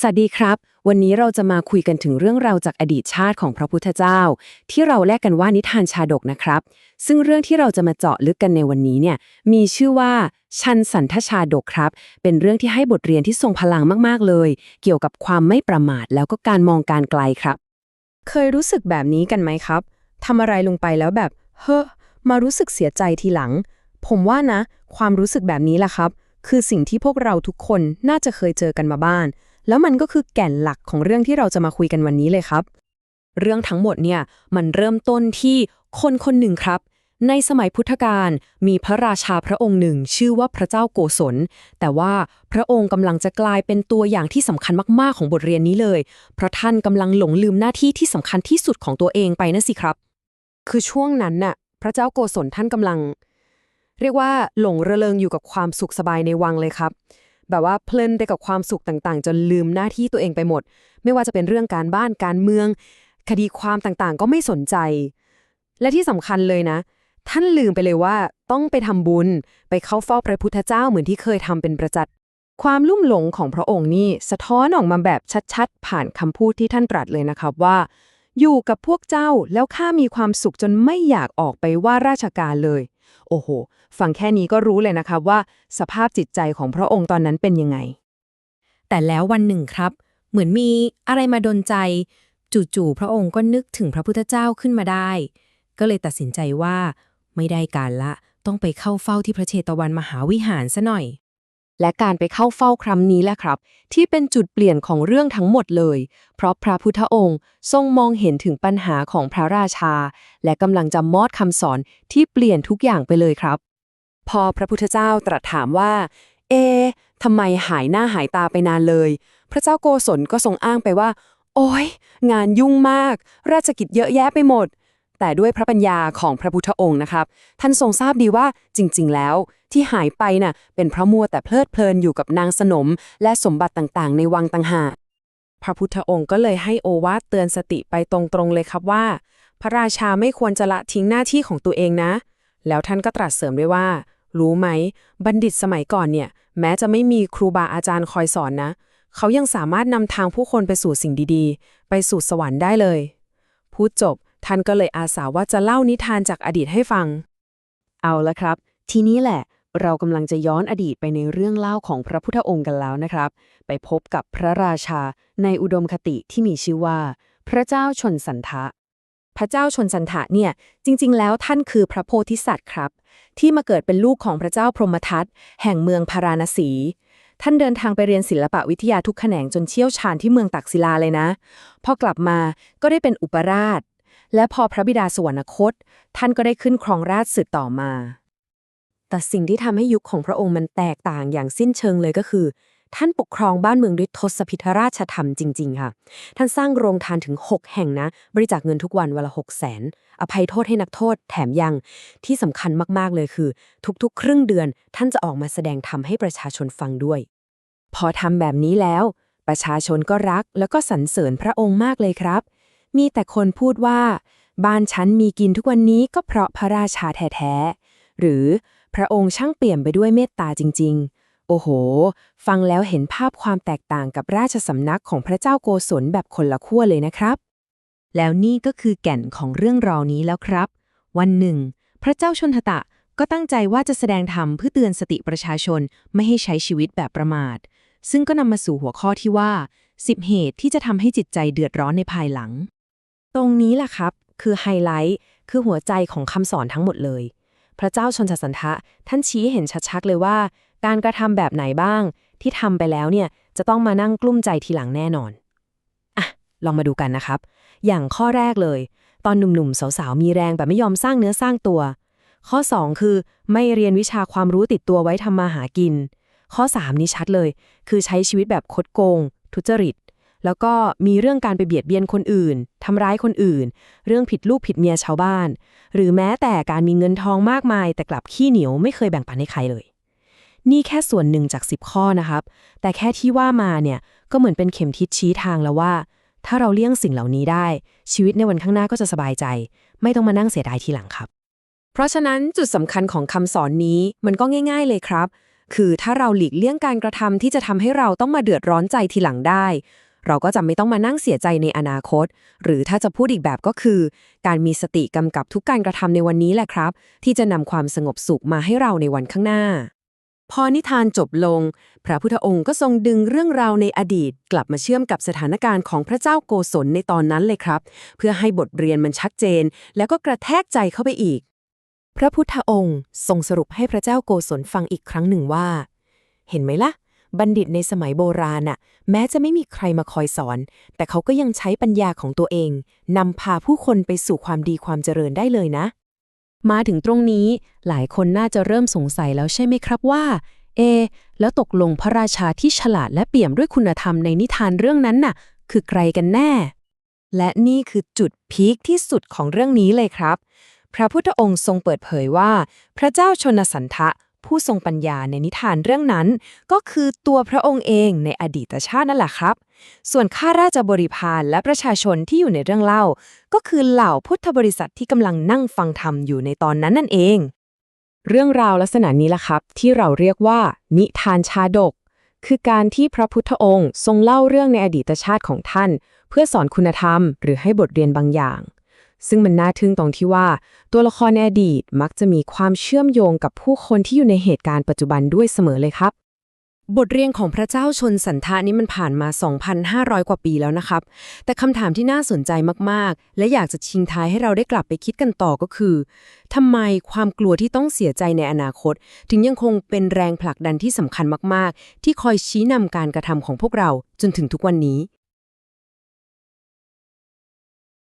สวัสดีครับ วันนี้เราจะมาคุยกันถึงเรื่องราวจากอดีตชาติของพระพุทธเจ้า ที่เราแลกกันว่านิทานชาดกนะครับ ซึ่งเรื่องที่เราจะมาเจาะลึกกันในวันนี้เนี่ยมีชื่อว่าชันสันทชาดกครับ เป็นเรื่องที่ให้บทเรียนที่ทรงพลังมากๆเลย เกี่ยวกับความไม่ประมาทแล้วก็การมองการไกลครับ เคยรู้สึกแบบนี้กันไหมครับทำอะไรลงไปแล้วแบบ เฮ้อมารู้สึกเสียใจทีหลัง ผมว่านะ ความรู้สึกแบบนี้แหละครับ คือสิ่งที่พวกเราทุกคนน่าจะเคยเจอกันมาบ้าง แล้วมันก็คือแก่นหลักของเรื่องที่เราจะมาคุยกันวันนี้เลยครับ เรื่องทั้งหมดเนี่ยมันเริ่มต้นที่คนคนหนึ่งครับ ในสมัยพุทธกาลมีพระราชาพระองค์หนึ่ง ชื่อว่าพระเจ้าโกศล แต่ว่าพระองค์กำลังจะกลายเป็นตัวอย่างที่สำคัญมากๆของบทเรียนนี้เลย เพราะท่านกำลังหลงลืมหน้าที่ที่สำคัญที่สุดของตัวเองไปนะสิครับ คือช่วงนั้นน่ะพระเจ้าโกศลท่านกำลัง เรียกว่าหลงระเริงอยู่กับความสุขสบายในวังเลยครับ แบบว่าเพลินไปกับความสุขต่างๆ จนลืมหน้าที่ตัวเองไปหมด ไม่ว่าจะเป็นเรื่องการบ้านการเมือง คดีความต่างๆ ก็ไม่สนใจ และที่สำคัญเลยนะ ท่านลืมไปเลยว่าต้องไปทำบุญ ไปเข้าเฝ้าพระพุทธเจ้าเหมือนที่เคยทำเป็นประจัดความลุ่มหลงของพระองค์นี่สะท้อนออกมาแบบชัดๆ ผ่านคำพูดที่ท่านตรัสเลยนะครับว่า อยู่กับพวกเจ้าแล้วข้ามีความสุขจนไม่อยากออกไปว่าราชการเลย โอ้โห ฟังแค่นี้ก็รู้เลยนะครับว่า สภาพจิตใจของพระองค์ตอนนั้นเป็นยังไง แต่แล้ววันหนึ่งครับ เหมือนมีอะไรมาดนใจ จู่ๆพระองค์ก็นึกถึงพระพุทธเจ้าขึ้นมาได้ ก็เลยตัดสินใจว่า ไม่ได้การละ ต้องไปเข้าเฝ้าที่พระเชตวันมหาวิหารซะหน่อย และการไปเข้าเฝ้าครั้งนี้แหละครับ ที่เป็นจุดเปลี่ยนของเรื่องทั้งหมดเลย เพราะพระพุทธองค์ทรงมองเห็นถึงปัญหาของพระราชา และกำลังจะมอดคำสอนที่เปลี่ยนทุกอย่างไปเลยครับ พอพระพุทธเจ้าตรัสถามว่า เอะทำไมหายหน้าหายตาไปนานเลย พระเจ้าโกศลก็ทรงอ้างไปว่า โอ้ยงานยุ่งมาก ราชกิจเยอะแยะไปหมดแต่ด้วยพระปัญญาของพระพุทธองค์นะครับ ท่านทรงทราบดีว่าจริง ๆ แล้ว ที่หายไปน่ะเป็นเพราะมัวแต่เพลิดเพลินอยู่กับนางสนม และสมบัติต่างๆ ในวังต่างหากพระพุทธองค์ก็เลยให้โอวาทเตือนสติไปตรงๆเลยครับว่า พระราชาไม่ควรจะละทิ้งหน้าที่ของตัวเองนะ แล้วท่านก็ตรัสเสริมด้วยว่า รู้ไหม บัณฑิตสมัยก่อนเนี่ย แม้จะไม่มีครูบาอาจารย์คอยสอนนะ เขายังสามารถนำทางผู้คนไปสู่สิ่งดีๆ ไปสู่สวรรค์ได้เลย พูดจบท่านก็เลยอาสาว่าจะเล่านิทานจากอดีตให้ฟัง เอาละครับ ทีนี้แหละ เรากำลังจะย้อนอดีตไปในเรื่องเล่าของพระพุทธองค์กันแล้วนะครับ ไปพบกับพระราชาในอุดมคติที่มีชื่อว่า พระเจ้าชนสันทะ พระเจ้าชนสันทะเนี่ย จริง ๆ แล้วท่านคือพระโพธิสัตว์ครับ ที่มาเกิดเป็นลูกของพระเจ้าพรหมทัตแห่งเมืองพาราณสี ท่านเดินทางไปเรียนศิลปะวิทยาทุกแขนงจนเชี่ยวชาญที่เมืองตักศิลาเลยนะ พอกลับมาก็ได้เป็นอุปราช และพอพระบิดาสวรรคต ท่านก็ได้ขึ้นครองราชสืบต่อมา แต่สิ่งที่ทำให้ยุคของพระองค์มันแตกต่างอย่างสิ้นเชิงเลยก็คือ ท่านปกครองบ้านเมืองด้วยทศพิธราชธรรมจริง ๆ ค่ะ ท่านสร้างโรงทานถึง 6 แห่งนะ บริจาคเงินทุกวันวันละ6 0 0 0 0 0อภัยโทษให้นักโทษแถมยังที่สำคัญมากๆเลยคือ ทุกๆ ครึ่งเดือน ท่านจะออกมาแสดงธรรมให้ประชาชนฟังด้วย พอทำแบบนี้แล้ว ประชาชนก็รักแล้วก็สรรเสริญพระองค์มากเลยครับ มีแต่คนพูดว่า บ้านฉันมีกินทุกวันนี้ก็เพราะพระราชาแท้ๆหรือ พระองค์ช่างเปี่ยมไปด้วยเมตตาจริง ๆ โอ้โห ฟังแล้วเห็นภาพความแตกต่างกับราชสำนักของพระเจ้าโกศลแบบคนละขั้วเลยนะครับ แล้วนี่ก็คือแก่นของเรื่องราวนี้แล้วครับ วันหนึ่ง พระเจ้าชนทตะก็ตั้งใจว่าจะแสดงธรรมเพื่อเตือนสติประชาชนไม่ให้ใช้ชีวิตแบบประมาท ซึ่งก็นำมาสู่หัวข้อที่ว่า 10 เหตุที่จะทำให้จิตใจเดือดร้อนในภายหลัง ตรงนี้แหละครับ คือไฮไลท์ คือหัวใจของคำสอนทั้งหมดเลย พระเจ้าชนชสันทะ ท่านชี้เห็นชัดๆเลยว่า การกระทำแบบไหนบ้าง ที่ทำไปแล้วเนี่ยจะต้องมานั่งกลุ้มใจทีหลังแน่นอนอะลองมาดูกันนะครับ อย่างข้อแรกเลย ตอนหนุ่มๆสาวๆมีแรงแบบไม่ยอมสร้างเนื้อสร้างตัว ข้อ 2 คือไม่เรียนวิชาความรู้ติดตัวไว้ทำมาหากิน ข้อ 3 นี้ชัดเลย คือใช้ชีวิตแบบคดโกง ทุจริต แล้วก็มีเรื่องการไปเบียดเบียนคนอื่นทำร้ายคนอื่น เรื่องผิดลูกผิดเมียชาวบ้าน หรือแม้แต่การมีเงินทองมากมาย แต่กลับขี้เหนียวไม่เคยแบ่งปันให้ใครเลย นี่แค่ส่วนหนึ่งจาก 10 ข้อนะครับ แต่แค่ที่ว่ามาเนี่ยก็เหมือนเป็นเข็มทิศชี้ทางแล้วว่า ถ้าเราเลี่ยงสิ่งเหล่านี้ได้ ชีวิตในวันข้างหน้าก็จะสบายใจ ไม่ต้องมานั่งเสียดายทีหลังครับ เพราะฉะนั้นจุดสำคัญของคำสอนนี้มันก็ง่าย ๆ เลยครับคือถ้าเราหลีกเลี่ยงการกระทำที่จะทำให้เราต้องมาเดือดร้อนใจทีหลังได้ เราก็จะไม่ต้องมานั่งเสียใจในอนาคต หรือถ้าจะพูดอีกแบบก็คือ การมีสติกำกับทุกการกระทำในวันนี้แหละครับ ที่จะนำความสงบสุขมาให้เราในวันข้างหน้า พอนิทานจบลง พระพุทธองค์ก็ทรงดึงเรื่องราวในอดีต กลับมาเชื่อมกับสถานการณ์ของพระเจ้าโกศลในตอนนั้นเลยครับ เพื่อให้บทเรียนมันชัดเจน แล้วก็กระแทกใจเข้าไปอีก พระพุทธองค์ทรงสรุปให้พระเจ้าโกศลฟังอีกครั้งหนึ่งว่า เห็นไหมล่ะ บัณฑิตในสมัยโบราณน่ะ แม้จะไม่มีใครมาคอยสอน แต่เขาก็ยังใช้ปัญญาของตัวเองนำพาผู้คนไปสู่ความดีความเจริญได้เลยนะ มาถึงตรงนี้หลายคนน่าจะเริ่มสงสัยแล้วใช่ไหมครับว่า เอ แล้วตกลงพระราชาที่ฉลาดและเปี่ยมด้วยคุณธรรมในนิทานเรื่องนั้นน่ะ คือใครกันแน่ และนี่คือจุดพีคที่สุดของเรื่องนี้เลยครับ พระพุทธองค์ทรงเปิดเผยว่า พระเจ้าชนสันทะ ผู้ทรงปัญญาในนิทานเรื่องนั้น ก็คือตัวพระองค์เองในอดีตชาตินั่นแหละครับ ส่วนข้าราชบริพารและประชาชนที่อยู่ในเรื่องเล่า ก็คือเหล่าพุทธบริษัทที่กำลังนั่งฟังธรรมอยู่ในตอนนั้นนั่นเอง เรื่องราวลักษณะนี้ล่ะครับ ที่เราเรียกว่า นิทานชาดก คือการที่พระพุทธองค์ทรงเล่าเรื่องในอดีตชาติของท่าน เพื่อสอนคุณธรรม หรือให้บทเรียนบางอย่าง ซึ่งมันน่าทึ่งตรงที่ว่า ตัวละครในอดีตมักจะมีความเชื่อมโยงกับผู้คนที่อยู่ในเหตุการณ์ปัจจุบันด้วยเสมอเลยครับ บทเรียนของพระเจ้าชนสันทานี้มันผ่านมา 2,500 กว่าปีแล้วนะครับ แต่คำถามที่น่าสนใจมากๆ และอยากจะชิงท้ายให้เราได้กลับไปคิดกันต่อก็คือทำไมความกลัวที่ต้องเสียใจในอนาคต ถึงยังคงเป็นแรงผลักดันที่สำคัญมากๆ ที่คอยชี้นำการกระทำของพวกเราจนถึงทุกวันนี้